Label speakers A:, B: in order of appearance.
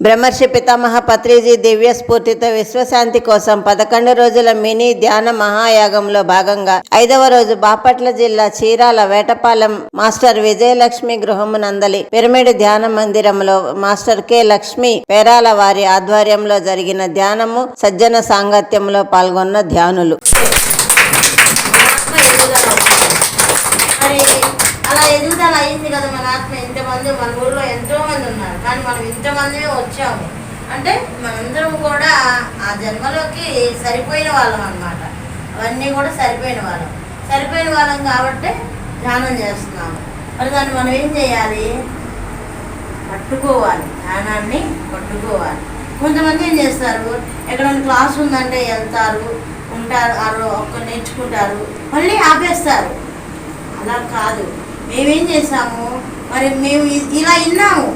A: బ్రహ్మర్షి పితామహ పత్రిజీ దివ్య స్ఫూర్తితో విశ్వశాంతి కోసం పదకొండు రోజుల మినీ ధ్యాన మహాయాగంలో భాగంగా ఐదవ రోజు బాపట్ల జిల్లా చీరాల వేటపాలెం మాస్టర్ విజయలక్ష్మి గృహము నందలి పిరమిడ్ ధ్యాన మందిరంలో మాస్టర్ కె లక్ష్మి పేరాల వారి ఆధ్వర్యంలో జరిగిన ధ్యానము సజ్జన సాంగత్యంలో పాల్గొన్న ధ్యానులు
B: ఆత్మ ఎదుగుదల మరి అలా ఎదుగుదల అయింది కదా మన ఆత్మ. ఇంతమంది మన ఊళ్ళో ఎంతో మంది ఉన్నారు కానీ మనం ఇంతమంది వచ్చాము. అంటే మనందరం కూడా ఆ జన్మలోకి సరిపోయిన వాళ్ళం అన్నమాట. అవన్నీ కూడా సరిపోయిన వాళ్ళం. సరిపోయిన వాళ్ళం కాబట్టి ధ్యానం చేస్తున్నాము మరి దాన్ని మనం ఏం చేయాలి? పట్టుకోవాలి. ధ్యానాన్ని పట్టుకోవాలి. కొంతమంది ఏం చేస్తారు? ఎక్కడైనా క్లాస్ ఉందంటే వెళ్తారు ఉంటారు ఒక్క నేర్చుకుంటారు మళ్ళీ ఆపేస్తారు. అలా కాదు. మేమేం చేసాము? మరి మేము ఇలా విన్నాము